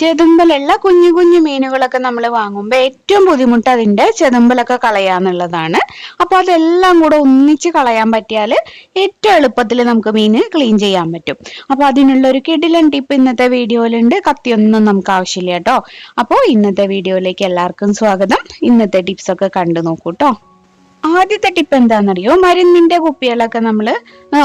ചെതുമ്പലുള്ള കുഞ്ഞു കുഞ്ഞു മീനുകളൊക്കെ നമ്മൾ വാങ്ങുമ്പോൾ ഏറ്റവും ബുദ്ധിമുട്ട് അതിന്റെ ചെതുമ്പലൊക്കെ കളയാന്നുള്ളതാണ്. അപ്പോൾ അതെല്ലാം കൂടെ ഒന്നിച്ച് കളയാൻ പറ്റിയാൽ ഏറ്റവും എളുപ്പത്തിൽ നമുക്ക് മീൻ ക്ലീൻ ചെയ്യാൻ പറ്റും. അപ്പോൾ അതിനുള്ള ഒരു കിടിലൻ ടിപ്പ് ഇന്നത്തെ വീഡിയോയിലുണ്ട്. കത്തിയൊന്നും നമുക്ക് ആവശ്യമില്ല കേട്ടോ. അപ്പോൾ ഇന്നത്തെ വീഡിയോയിലേക്ക് എല്ലാവർക്കും സ്വാഗതം. ഇന്നത്തെ ടിപ്സൊക്കെ കണ്ടു നോക്കൂ കേട്ടോ. ആദ്യത്തെ ടിപ്പ് എന്താണെന്നറിയോ? മരുന്നിന്റെ കുപ്പികളൊക്കെ നമ്മൾ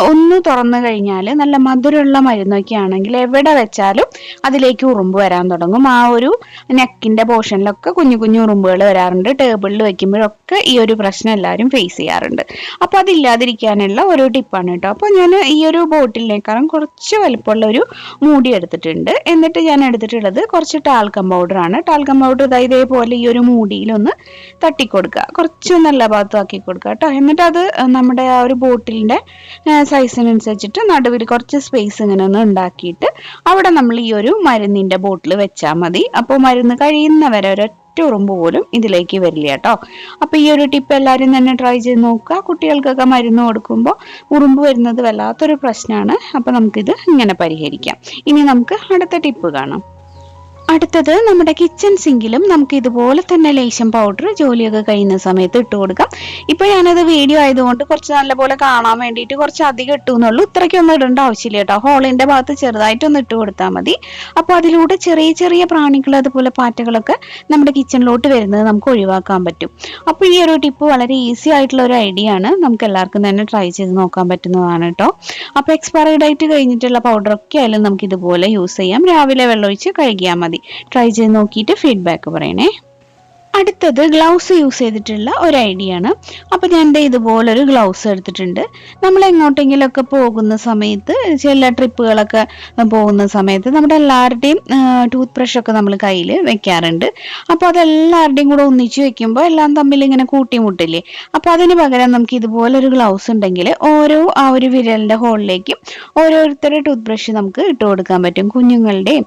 ഒന്ന് തുറന്നു കഴിഞ്ഞാൽ നല്ല മധുരമുള്ള മരുന്നൊക്കെ ആണെങ്കിൽ എവിടെ വെച്ചാലും അതിലേക്ക് ഉറുമ്പ് വരാൻ തുടങ്ങും. ആ ഒരു നെക്കിന്റെ പോർഷനിലൊക്കെ കുഞ്ഞു കുഞ്ഞു ഉറുമ്പുകൾ വരാറുണ്ട്. ടേബിളിൽ വെക്കുമ്പോഴൊക്കെ ഈ ഒരു പ്രശ്നം എല്ലാവരും ഫേസ് ചെയ്യാറുണ്ട്. അപ്പൊ അതില്ലാതിരിക്കാനുള്ള ഒരു ടിപ്പാണ് കേട്ടോ. അപ്പൊ ഞാൻ ഈ ഒരു ബോട്ടിലിനേക്കാളും കുറച്ച് വലുപ്പമുള്ള ഒരു മൂടി എടുത്തിട്ടുണ്ട്. എന്നിട്ട് ഞാൻ എടുത്തിട്ടുള്ളത് കുറച്ച് ടാൽക്കം പൗഡർ ആണ്. ടാൽക്കം പൗഡർ ഇതേപോലെ ഈ ഒരു മൂടിയിലൊന്ന് തട്ടിക്കൊടുക്കുക. കുറച്ച് നല്ല ഭാഗത്താക്കി ആക്കി കൊടുക്കുക കേട്ടോ. എന്നിട്ട് അത് നമ്മുടെ ആ ഒരു ബോട്ടിലിന്റെ സൈസിനനുസരിച്ചിട്ട് നടുവിൽ കുറച്ച് സ്പേസ് ഇങ്ങനെ ഒന്ന് ഉണ്ടാക്കിയിട്ട് അവിടെ നമ്മൾ ഈ ഒരു മരുന്നിന്റെ ബോട്ടിൽ വെച്ചാൽ മതി. അപ്പോൾ മരുന്ന് കഴിയുന്നവരെ ഒരൊറ്റ ഉറുമ്പ് പോലും ഇതിലേക്ക് വരില്ല കേട്ടോ. അപ്പൊ ഈ ഒരു ടിപ്പ് എല്ലാവരും തന്നെ ട്രൈ ചെയ്ത് നോക്കുക. കുട്ടികൾക്കൊക്കെ മരുന്ന് കൊടുക്കുമ്പോൾ ഉറുമ്പ് വരുന്നത് വല്ലാത്തൊരു പ്രശ്നമാണ്. അപ്പൊ നമുക്കിത് ഇങ്ങനെ പരിഹരിക്കാം. ഇനി നമുക്ക് അടുത്ത ടിപ്പ് കാണാം. അടുത്തത് നമ്മുടെ കിച്ചൺ സിങ്കിലും നമുക്ക് ഇതുപോലെ തന്നെ ലേശം പൗഡർ ജോലിയൊക്കെ കഴിയുന്ന സമയത്ത് ഇട്ട് കൊടുക്കാം. ഇപ്പൊ ഞാനത് വീഡിയോ ആയതുകൊണ്ട് കുറച്ച് നല്ലപോലെ കാണാൻ വേണ്ടിയിട്ട് കുറച്ച് അധികം ഇട്ടു എന്നുള്ളൂ. ഇത്രയ്ക്കൊന്നും ഇടേണ്ട ആവശ്യമില്ല കേട്ടോ. ഹോളിന്റെ ഭാഗത്ത് ചെറുതായിട്ടൊന്ന് ഇട്ട് കൊടുത്താൽ മതി. അപ്പോൾ അതിലൂടെ ചെറിയ ചെറിയ പ്രാണികൾ അതുപോലെ പാറ്റകളൊക്കെ നമ്മുടെ കിച്ചണിലോട്ട് വരുന്നത് നമുക്ക് ഒഴിവാക്കാൻ പറ്റും. അപ്പോൾ ഈ ഒരു ടിപ്പ് വളരെ ഈസി ആയിട്ടുള്ള ഒരു ഐഡിയ ആണ്. നമുക്ക് എല്ലാവർക്കും തന്നെ ട്രൈ ചെയ്ത് നോക്കാൻ പറ്റുന്നതാണ് കേട്ടോ. അപ്പോൾ എക്സ്പയറി ഡേറ്റ് കഴിഞ്ഞിട്ടുള്ള പൗഡർ ഒക്കെ ആയാലും നമുക്ക് ഇതുപോലെ യൂസ് ചെയ്യാം. രാവിലെ വെള്ളമൊഴിച്ച് കഴുകിയാൽ മതി. ട്രൈ ചെയ്ത് നോക്കിയിട്ട് ഫീഡ്ബാക്ക് പറയണേ. അടുത്തത് ഗ്ലൗസ് യൂസ് ചെയ്തിട്ടുള്ള ഒരു ഐഡിയ ആണ്. അപ്പോൾ ഞാൻ എന്റെ ഇതുപോലൊരു ഗ്ലൗസ് എടുത്തിട്ടുണ്ട്. നമ്മൾ എങ്ങോട്ടെങ്കിലുമൊക്കെ പോകുന്ന സമയത്ത് ചില ട്രിപ്പുകളൊക്കെ പോകുന്ന സമയത്ത് നമ്മുടെ എല്ലാവരുടെയും ടൂത്ത് ബ്രഷ് ഒക്കെ നമ്മൾ കയ്യിൽ വെക്കാറുണ്ട്. അപ്പോൾ അതെല്ലാവരുടെയും കൂടെ ഒന്നിച്ച് വെക്കുമ്പോൾ എല്ലാം തമ്മിൽ ഇങ്ങനെ കൂട്ടിമുട്ടില്ലേ? അപ്പോൾ അതിന് പകരം നമുക്ക് ഇതുപോലൊരു ഗ്ലൗസ് ഉണ്ടെങ്കിൽ ഓരോ ആ ഒരു വിരലിന്റെ ഹോളിലേക്കും ഓരോരുത്തരുടെ ടൂത്ത് ബ്രഷ് നമുക്ക് ഇട്ട് കൊടുക്കാൻ പറ്റും. കുഞ്ഞുങ്ങളുടെയും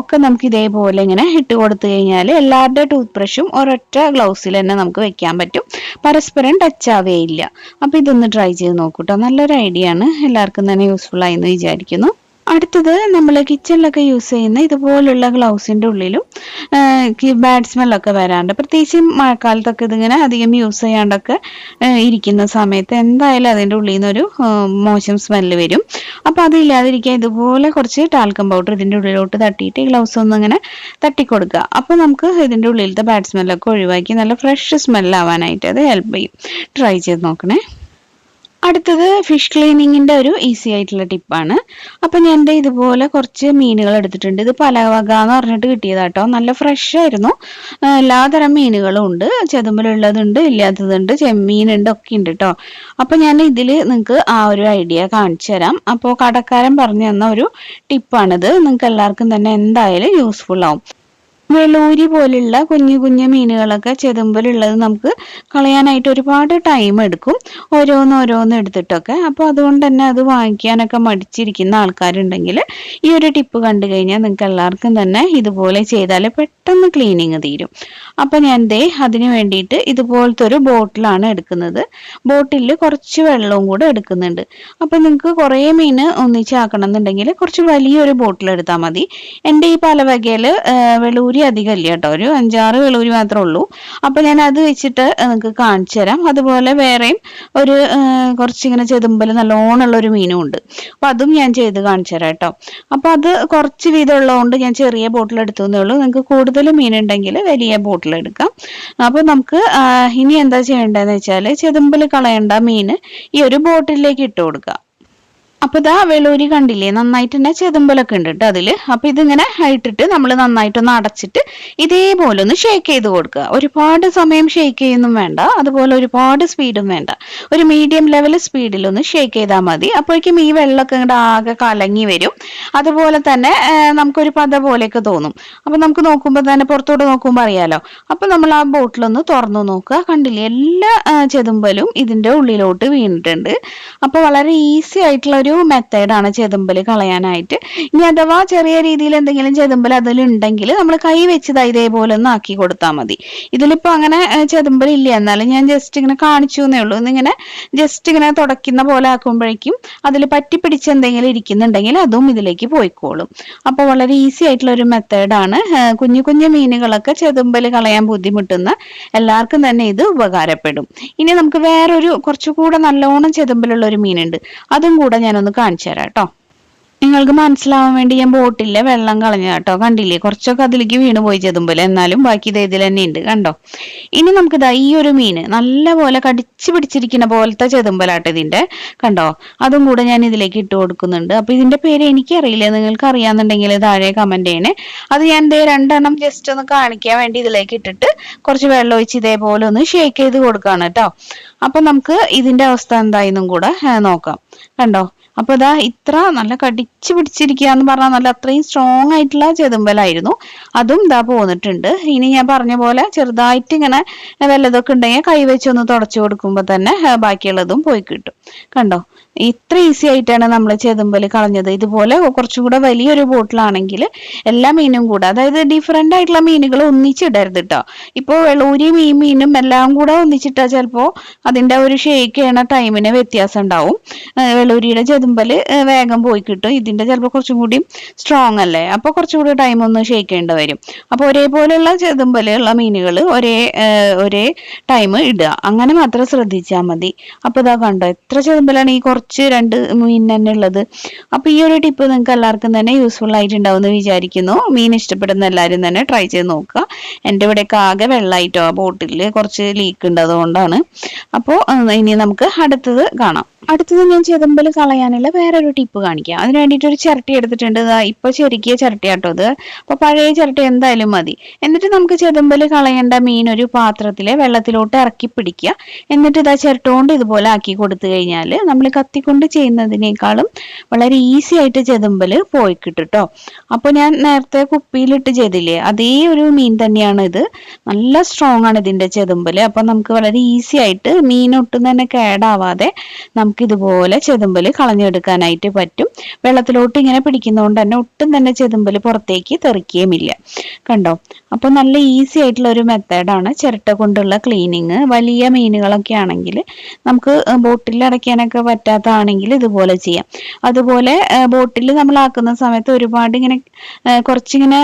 ഒക്കെ നമുക്ക് ഇതേപോലെ ഇങ്ങനെ ഇട്ട് കൊടുത്തു കഴിഞ്ഞാൽ എല്ലാവരുടെ ടൂത്ത് ബ്രഷും ഒരൊറ്റ ഗ്ലൗസിൽ തന്നെ നമുക്ക് വെക്കാൻ പറ്റും. പരസ്പരം ടച്ച് ആവേയില്ല അപ്പോൾ ഇതൊന്ന് ട്രൈ ചെയ്ത് നോക്കൂട്ടോ നല്ലൊരു ഐഡിയ ആണ്. എല്ലാവർക്കും തന്നെ യൂസ്ഫുൾ ആയി എന്ന് വിചാരിക്കുന്നു. അടുത്തത് നമ്മൾ കിച്ചണിലൊക്കെ യൂസ് ചെയ്യുന്ന ഇതുപോലുള്ള ഗ്ലൗസിന്റെ ഉള്ളിലും ബാഡ് സ്മെല്ലൊക്കെ വരാറുണ്ട്. പ്രത്യേകിച്ച് മഴക്കാലത്തൊക്കെ ഇതിങ്ങനെ അധികം യൂസ് ചെയ്യാണ്ടൊക്കെ ഇരിക്കുന്ന സമയത്ത് എന്തായാലും അതിന്റെ ഉള്ളിൽ നിന്നൊരു മോശം സ്മെല്ല് വരും. അപ്പോൾ അതില്ലാതിരിക്കാൻ ഇതുപോലെ കുറച്ച് ടാൽക്കം പൗഡർ ഇതിന്റെ ഉള്ളിലോട്ട് തട്ടിയിട്ട് ഈ ഗ്ലൗസ് ഒന്ന് ഇങ്ങനെ തട്ടിക്കൊടുക്കുക. അപ്പോൾ നമുക്ക് ഇതിന്റെ ഉള്ളിലത്തെ ബാഡ് സ്മെല്ലൊക്കെ ഒഴിവാക്കി നല്ല ഫ്രഷ് സ്മെല്ലാവാനായിട്ട് അത് ഹെൽപ്പ് ചെയ്യും. ട്രൈ ചെയ്ത് നോക്കണേ. അടുത്തത് ഫിഷ് ക്ലീനിങ്ങിന്റെ ഒരു ഈസി ആയിട്ടുള്ള ടിപ്പാണ് അപ്പം ഞാൻ എന്റെ ഇതുപോലെ കുറച്ച് മീനുകൾ എടുത്തിട്ടുണ്ട്. ഇത് പലവക എന്ന് പറഞ്ഞിട്ട് കിട്ടിയതാട്ടോ. നല്ല ഫ്രഷ് ആയിരുന്നു. എല്ലാതരം മീനുകളും ഉണ്ട്. ചെതുമ്പലുള്ളതുണ്ട് ഇല്ലാത്തതുണ്ട് ചെമ്മീനുണ്ട് ഒക്കെ ഉണ്ട് കേട്ടോ അപ്പം ഞാൻ ഇതിൽ നിങ്ങൾക്ക് ആ ഒരു ഐഡിയ കാണിച്ചു തരാം. അപ്പോൾ കടക്കാരൻ പറഞ്ഞു തന്ന ഒരു ടിപ്പാണിത് നിങ്ങൾക്ക് എല്ലാവർക്കും തന്നെ എന്തായാലും യൂസ്ഫുൾ ആവും. വെളൂരി പോലുള്ള കുഞ്ഞു കുഞ്ഞു മീനുകളൊക്കെ ചെതുമ്പലുള്ളത് നമുക്ക് കളയാനായിട്ട് ഒരുപാട് ടൈം എടുക്കും. ഓരോന്ന് ഓരോന്ന് എടുത്തിട്ടൊക്കെ. അപ്പോൾ അതുകൊണ്ട് തന്നെ അത് വാങ്ങിക്കാനൊക്കെ മടിച്ചിരിക്കുന്ന ആൾക്കാരുണ്ടെങ്കിൽ ഈ ഒരു ടിപ്പ് കണ്ടു കഴിഞ്ഞാൽ നിങ്ങൾക്ക് എല്ലാവർക്കും തന്നെ ഇതുപോലെ ചെയ്താൽ പെട്ടെന്ന് ക്ലീനിങ് തീരും. അപ്പം ഞാൻ ദേ അതിന് വേണ്ടിയിട്ട് ഇതുപോലത്തെ ഒരു ബോട്ടിലാണ് എടുക്കുന്നത്. ബോട്ടിൽ കുറച്ച് വെള്ളവും കൂടെ എടുക്കുന്നുണ്ട്. അപ്പം നിങ്ങൾക്ക് കുറേ മീൻ ഒന്നിച്ചാക്കണം എന്നുണ്ടെങ്കിൽ കുറച്ച് വലിയൊരു ബോട്ടിൽ എടുത്താൽ മതി. എന്റെ ഈ പലവകയിൽ വെളൂരി വെളൂരി അധികം ഇല്ല കേട്ടോ. ഒരു അഞ്ചാറ് വെളൂരി മാത്രമേ ഉള്ളൂ. അപ്പൊ ഞാൻ അത് വെച്ചിട്ട് നിങ്ങൾക്ക് കാണിച്ചു തരാം. അതുപോലെ വേറെയും ഒരു കുറച്ചിങ്ങനെ ചെതുമ്പൽ നല്ലോണമുള്ള ഒരു മീനും ഉണ്ട്. അപ്പൊ അതും ഞാൻ ചെയ്ത് കാണിച്ചു തരാം കേട്ടോ. അപ്പൊ അത് കുറച്ച് വീതം ഉള്ളതുകൊണ്ട് ഞാൻ ചെറിയ ബോട്ടിൽ എടുത്തതേ ഉള്ളൂ. നിങ്ങൾക്ക് കൂടുതൽ മീൻ ഉണ്ടെങ്കിൽ വലിയ ബോട്ടിൽ എടുക്കാം. അപ്പൊ നമുക്ക് ഇനി എന്താ ചെയ്യേണ്ടതെന്ന് വെച്ചാൽ ചെതുമ്പൽ കളയേണ്ട മീൻ ഈ ഒരു ബോട്ടിലേക്ക് ഇട്ട് കൊടുക്കുക അപ്പൊ ഇതാ വെളൂരി കണ്ടില്ലേ? നന്നായിട്ട് തന്നെ ചെതുമ്പലൊക്കെ ഉണ്ട് കേട്ടോ അതിൽ. അപ്പൊ ഇതിങ്ങനെ ഇട്ടിട്ട് നമ്മൾ നന്നായിട്ടൊന്ന് അടച്ചിട്ട് ഇതേപോലെ ഒന്ന് ഷേക്ക് ചെയ്ത് കൊടുക്കുക. ഒരുപാട് സമയം ഷേക്ക് ചെയ്യുന്നും വേണ്ട. അതുപോലെ ഒരുപാട് സ്പീഡും വേണ്ട. ഒരു മീഡിയം ലെവൽ സ്പീഡിൽ ഒന്ന് ഷേക്ക് ചെയ്താൽ മതി. അപ്പോഴേക്കും ഈ വെള്ളമൊക്കെ ഇങ്ങോട്ട് ആകെ കലങ്ങി വരും. അതുപോലെ തന്നെ നമുക്കൊരു പത പോലെയൊക്കെ തോന്നും. അപ്പൊ നമുക്ക് നോക്കുമ്പോൾ തന്നെ പുറത്തോട്ട് നോക്കുമ്പോൾ അറിയാലോ. അപ്പൊ നമ്മൾ ആ ബോട്ടിലൊന്ന് തുറന്നു നോക്കുക. കണ്ടില്ലേ എല്ലാ ചെതുമ്പലും ഇതിന്റെ ഉള്ളിലോട്ട് വീണിട്ടുണ്ട്. അപ്പൊ വളരെ ഈസി ആയിട്ടുള്ള ഒരു മെത്തേഡാണ് ചെതുമ്പൽ കളയാനായിട്ട്. ഇനി അഥവാ ചെറിയ രീതിയിൽ എന്തെങ്കിലും ചെതുമ്പൽ അതിലുണ്ടെങ്കിൽ നമ്മൾ കൈ വെച്ചത് ഇതേപോലെ ഒന്ന് ആക്കി കൊടുത്താൽ മതി. ഇതിലിപ്പോ അങ്ങനെ ചെതുമ്പൽ ഇല്ല. എന്നാലും ഞാൻ ജസ്റ്റ് ഇങ്ങനെ കാണിച്ചു എന്നേ ഉള്ളൂ. ഇന്നിങ്ങനെ ജസ്റ്റ് ഇങ്ങനെ തുടക്കുന്ന പോലെ ആക്കുമ്പോഴേക്കും അതിൽ പറ്റി പിടിച്ച് എന്തെങ്കിലും ഇരിക്കുന്നുണ്ടെങ്കിൽ അതും ഇതിലേക്ക് പോയിക്കോളും. അപ്പോൾ വളരെ ഈസി ആയിട്ടുള്ള ഒരു മെത്തേഡാണ് കുഞ്ഞു കുഞ്ഞു മീനുകളൊക്കെ ചെതുമ്പൽ കളയാൻ ബുദ്ധിമുട്ടുന്ന എല്ലാവർക്കും തന്നെ ഇത് ഉപകാരപ്പെടും. ഇനി നമുക്ക് വേറൊരു കുറച്ചുകൂടെ നല്ലോണം ചെതുമ്പലുള്ള ഒരു മീനുണ്ട്. അതും കൂടെ ഞാനൊന്ന് കാണിച്ചു തരാം കേട്ടോ. നിങ്ങൾക്ക് മനസ്സിലാവാൻ വേണ്ടി ഞാൻ ബോട്ടിലെ വെള്ളം കളഞ്ഞ കേട്ടോ കണ്ടില്ലേ? കുറച്ചൊക്കെ അതിലേക്ക് വീണ് പോയി ചെതുമ്പൽ. എന്നാലും ബാക്കി ഇത് ഇതിൽ തന്നെ ഉണ്ട് കണ്ടോ? ഇനി നമുക്ക് ഇതാ ഈ ഒരു മീന് നല്ലപോലെ കടിച്ചു പിടിച്ചിരിക്കുന്ന പോലത്തെ ചെതുമ്പലാട്ടോ ഇതിന്റെ. കണ്ടോ? അതും കൂടെ ഞാൻ ഇതിലേക്ക് ഇട്ട് കൊടുക്കുന്നുണ്ട്. അപ്പൊ ഇതിന്റെ പേര് എനിക്കറിയില്ല. നിങ്ങൾക്ക് അറിയാന്നുണ്ടെങ്കിൽ താഴെ കമന്റ് ചെയ്യണേ. അത് ഞാൻ ഇതേ രണ്ടെണ്ണം ജസ്റ്റ് ഒന്ന് കാണിക്കാൻ വേണ്ടി ഇതിലേക്ക് ഇട്ടിട്ട് കുറച്ച് വെള്ളം ഒഴിച്ച് ഇതേപോലെ ഒന്ന് ഷേക്ക് ചെയ്ത് കൊടുക്കാണ് കേട്ടോ അപ്പൊ നമുക്ക് ഇതിന്റെ അവസ്ഥ എന്തായെന്നും കൂടെ നോക്കാം. കണ്ടോ? അപ്പൊ ഇതാ ഇത്ര നല്ല കടിച്ചു പിടിച്ചിരിക്കുക എന്ന് പറഞ്ഞാൽ നല്ല അത്രയും സ്ട്രോങ് ആയിട്ടുള്ള ചെതുമ്പലായിരുന്നു. അതും ഇതാ പോന്നിട്ടുണ്ട്. ഇനി ഞാൻ പറഞ്ഞ പോലെ ചെറുതായിട്ട് ഇങ്ങനെ വല്ലതൊക്കെ ഉണ്ടെങ്കിൽ കൈ വെച്ചൊന്ന് തുടച്ചു കൊടുക്കുമ്പോൾ തന്നെ ബാക്കിയുള്ളതും പോയി കിട്ടും. കണ്ടോ? ഇത്ര ഈസി ആയിട്ടാണ് നമ്മൾ ചെതുമ്പൽ കളഞ്ഞത്. ഇതുപോലെ കുറച്ചും കൂടെ വലിയൊരു ബോട്ടിലാണെങ്കിൽ എല്ലാ മീനും കൂടെ അതായത് ഡിഫറെന്റ് ആയിട്ടുള്ള മീനുകൾ ഒന്നിച്ചിടരുത് കേട്ടോ ഇപ്പോൾ വെള്ളൂരി മീൻ മീനും എല്ലാം കൂടെ ഒന്നിച്ചിട്ടാൽ ചിലപ്പോൾ അതിന്റെ ഒരു ഷേക്ക് ചെയ്യണ ടൈമിന് വ്യത്യാസം ഉണ്ടാവും. വെള്ളൂരിയുടെ ചെതുമ്പൽ വേഗം പോയി കിട്ടും. ഇതിന്റെ ചിലപ്പോൾ കുറച്ചും കൂടി സ്ട്രോങ് അല്ലേ? അപ്പോൾ കുറച്ചും കൂടി ടൈം ഒന്ന് ഷേക്ക് ചെയ്യേണ്ടി വരും. അപ്പോൾ ഒരേപോലെയുള്ള ചെതുമ്പലുള്ള മീനുകൾ ഒരേ ഒരേ ടൈം ഇടുക. അങ്ങനെ മാത്രം ശ്രദ്ധിച്ചാൽ മതി. അപ്പോൾ ഇതാ കണ്ടോ എത്ര ചെതുമ്പലാണ് ഈ കുറച്ച് കുറച്ച് രണ്ട് മീൻ തന്നെ ഉള്ളത്. അപ്പൊ ഈ ഒരു ടിപ്പ് നിങ്ങൾക്ക് എല്ലാവർക്കും തന്നെ യൂസ്ഫുൾ ആയിട്ടുണ്ടാവും എന്ന് വിചാരിക്കുന്നു. മീൻ ഇഷ്ടപ്പെടുന്ന എല്ലാവരും തന്നെ ട്രൈ ചെയ്ത് നോക്കുക. എന്റെ ഇവിടെയൊക്കെ ആകെ വെള്ളമായിട്ടോ ബോട്ടിൽ കുറച്ച് ലീക്ക് ഉണ്ട് അതുകൊണ്ടാണ്. അപ്പോൾ ഇനി നമുക്ക് അടുത്തത് കാണാം. അടുത്തത് ഞാൻ ചെതമ്പൽ കളയാനുള്ള വേറൊരു ടിപ്പ് കാണിക്കാം. അതിന് വേണ്ടിയിട്ട് ഒരു ചിരട്ടി എടുത്തിട്ടുണ്ട്. ഇപ്പൊ ചെറുക്കിയ ചിരട്ടിയാട്ടോ അത് അപ്പൊ പഴയ ചിരട്ടി എന്തായാലും മതി. എന്നിട്ട് നമുക്ക് ചെതമ്പൽ കളയേണ്ട മീൻ ഒരു പാത്രത്തിലെ വെള്ളത്തിലോട്ട് ഇറക്കി പിടിക്കുക. എന്നിട്ട് ഇതാ ചിരട്ടുകൊണ്ട് ഇതുപോലെ ആക്കി കൊടുത്തു കഴിഞ്ഞാൽ നമ്മൾ കത്തിക്കൊണ്ട് ചെയ്യുന്നതിനേക്കാളും വളരെ ഈസി ആയിട്ട് ചെതമ്പൽ പോയി കിട്ടും കേട്ടോ അപ്പൊ ഞാൻ നേരത്തെ കുപ്പിയിലിട്ട് ചെയ്തില്ലേ അതേ ഒരു മീൻ തന്നെയാണ് ഇത് നല്ല സ്ട്രോങ് ആണ് ഇതിന്റെ ചെതുമ്പൽ അപ്പൊ നമുക്ക് വളരെ ഈസി ആയിട്ട് മീൻ ഒട്ടും തന്നെ കേടാവാതെ നമുക്ക് ഇതുപോലെ ചെതുമ്പൽ കളഞ്ഞെടുക്കാനായിട്ട് പറ്റും. വെള്ളത്തിലോട്ട് ഇങ്ങനെ പിടിക്കുന്നതുകൊണ്ട് തന്നെ ഒട്ടും തന്നെ ചെതുമ്പൽ പുറത്തേക്ക് തെറിക്കുകയുമില്ല കണ്ടോ? അപ്പോൾ നല്ല ഈസി ആയിട്ടുള്ള ഒരു മെത്തേഡാണ് ചിരട്ട കൊണ്ടുള്ള ക്ലീനിങ് വലിയ മീനുകളൊക്കെ ആണെങ്കിൽ നമുക്ക് ബോട്ടിൽ അടയ്ക്കാനൊക്കെ പറ്റാത്തതാണെങ്കിൽ ഇതുപോലെ ചെയ്യാം. അതുപോലെ ബോട്ടിൽ നമ്മൾ ആക്കുന്ന സമയത്ത് ഒരുപാട് ഇങ്ങനെ കുറച്ചിങ്ങനെ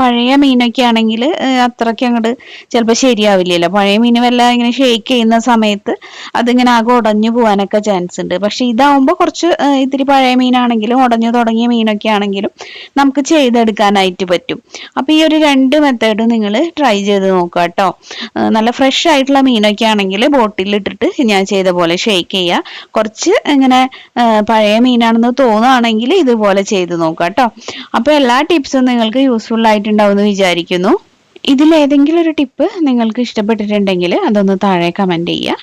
പഴയ മീനൊക്കെ ആണെങ്കിൽ അത്രയ്ക്ക് അങ്ങോട്ട് ചിലപ്പോൾ ശരിയാവില്ലല്ലോ. പഴയ മീൻ വല്ല ഇങ്ങനെ ഷേക്ക് ചെയ്യുന്ന സമയത്ത് അതിങ്ങനെ ആകെ ഉടഞ്ഞു പോകാനൊക്കെ ചാൻസ് ഉണ്ട്. പക്ഷെ ഇതാവുമ്പോൾ കുറച്ച് ഇത്തിരി പഴയ മീനാണെങ്കിലും ഉടഞ്ഞു തുടങ്ങിയ മീനൊക്കെ ആണെങ്കിലും നമുക്ക് ചെയ്തെടുക്കാനായിട്ട് പറ്റും. അപ്പോൾ ഈ ഒരു രണ്ട് മെത്തേഡ് നിങ്ങൾ ട്രൈ ചെയ്ത് നോക്കുക കേട്ടോ നല്ല ഫ്രഷ് ആയിട്ടുള്ള മീനൊക്കെ ആണെങ്കിൽ ബോട്ടിൽ ഇട്ടിട്ട് ഞാൻ ചെയ്ത പോലെ ഷേക്ക് ചെയ്യുക കുറച്ച് ഇങ്ങനെ പഴയ മീനാണെന്ന് തോന്നുകയാണെങ്കിൽ ഇതുപോലെ ചെയ്ത് നോക്കുക കേട്ടോ അപ്പോൾ എല്ലാ ടിപ്സും നിങ്ങൾക്ക് യൂസ്ഫുൾ ആയിട്ടുണ്ടാവും എന്ന് വിചാരിക്കുന്നു. ഇതിലേതെങ്കിലും ഒരു ടിപ്പ് നിങ്ങൾക്ക് ഇഷ്ടപ്പെട്ടിട്ടുണ്ടെങ്കിൽ അതൊന്ന് താഴെ കമന്റ് ചെയ്യുക.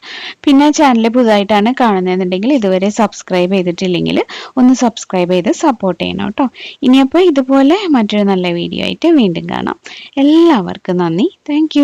പിന്നെ ചാനൽ പുതുതായിട്ടാണ് കാണുന്നതെന്നുണ്ടെങ്കിൽ ഇതുവരെ സബ്സ്ക്രൈബ് ചെയ്തിട്ടില്ലെങ്കിൽ ഒന്ന് സബ്സ്ക്രൈബ് ചെയ്ത് സപ്പോർട്ട് ചെയ്യണം കേട്ടോ. ഇനിയപ്പോൾ ഇതുപോലെ മറ്റൊരു നല്ല വീഡിയോ ആയിട്ട് വീണ്ടും കാണാം. എല്ലാവർക്കും നന്ദി. താങ്ക്